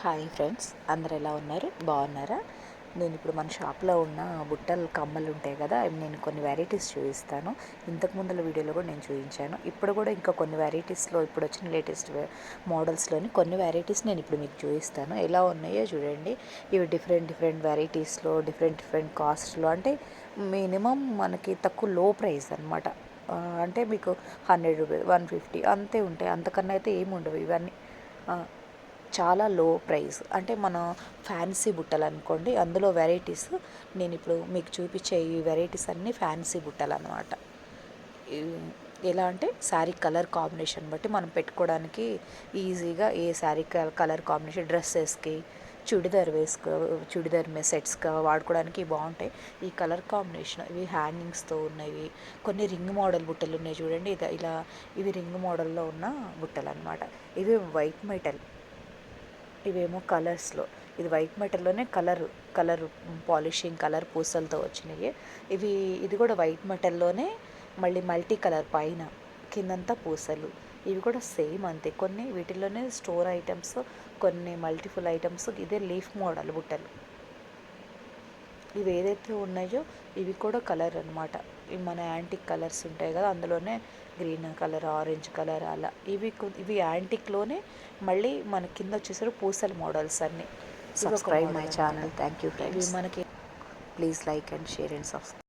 Hi friends అందరు ఎలా ఉన్నారు? బాగున్నారా? నేను ఇప్పుడు మన షాప్లో ఉన్న బుట్టలు కమ్మలు ఉంటాయి కదా అవి నేను కొన్ని వెరైటీస్ చూపిస్తాను. ఇంతకు ముందుల వీడియోలో కూడా నేను చూపించాను. ఇప్పుడు కూడా ఇంకా కొన్ని వెరైటీస్లో ఇప్పుడు వచ్చిన లేటెస్ట్ మోడల్స్లోని కొన్ని వెరైటీస్ నేను ఇప్పుడు మీకు చూపిస్తాను. ఎలా ఉన్నాయో చూడండి. ఇవి డిఫరెంట్ డిఫరెంట్ వెరైటీస్లో డిఫరెంట్ డిఫరెంట్ కాస్ట్లో అంటే మినిమం మనకి తక్కువ లో ప్రైస్ అనమాట అంటే మీకు హండ్రెడ్ రూపీస్ వన్ ఫిఫ్టీ అంతే ఉంటాయి. అంతకన్నా అయితే ఏమి ఉండవు. ఇవన్నీ చాలా లో ప్రైస్ అంటే మన ఫ్యాన్సీ బుట్టలు అనుకోండి అందులో వెరైటీస్ నేను ఇప్పుడు మీకు చూపించే ఈ వెరైటీస్ అన్నీ ఫ్యాన్సీ బుట్టలు అనమాట ఎలా అంటే శారీ కలర్ కాంబినేషన్ బట్టి మనం పెట్టుకోవడానికి ఈజీగా ఏ శారీ కలర్ కాంబినేషన్ డ్రెస్సెస్కి చుడిదార్ వేసుకో చుడిదార్ సెట్స్గా వాడుకోవడానికి బాగుంటాయి. ఈ కలర్ కాంబినేషన్ ఇవి హ్యాంగింగ్స్తో ఉన్నవి. కొన్ని రింగ్ మోడల్ బుట్టలు ఉన్నాయి చూడండి ఇది ఇలా ఇవి రింగ్ మోడల్లో ఉన్న బుట్టలు అనమాట ఇవి వైట్ మెటల్ ఇవేమో కలర్స్లో. ఇది వైట్ మెటల్లోనే కలర్ కలర్ పాలిషింగ్ కలర్ పూసలతో వచ్చినాయి. ఇవి ఇది కూడా వైట్ మెటల్లోనే మళ్ళీ మల్టీ కలర్ పైన కిందంతా పూసలు. ఇవి కూడా సేమ్ అంతే. కొన్ని వీటిల్లోనే స్టోర్ ఐటమ్స్ కొన్ని మల్టిఫుల్ ఐటమ్స్ ఇదే లీఫ్ మోడల్ బుట్టలు. ఇవి ఏదైతే ఉన్నాయో ఇవి కూడా కలర్ అనమాట మన యాంటిక్ కలర్స్ ఉంటాయి కదా అందులోనే గ్రీన్ కలర్ ఆరెంజ్ కలర్ అలా. ఇవి ఇవి యాంటిక్లోనే మళ్ళీ మన కింద వచ్చేసరికి పూసల మోడల్స్ అన్నీ. Subscribe my channel thank you friends మనకి please like and share and subscribe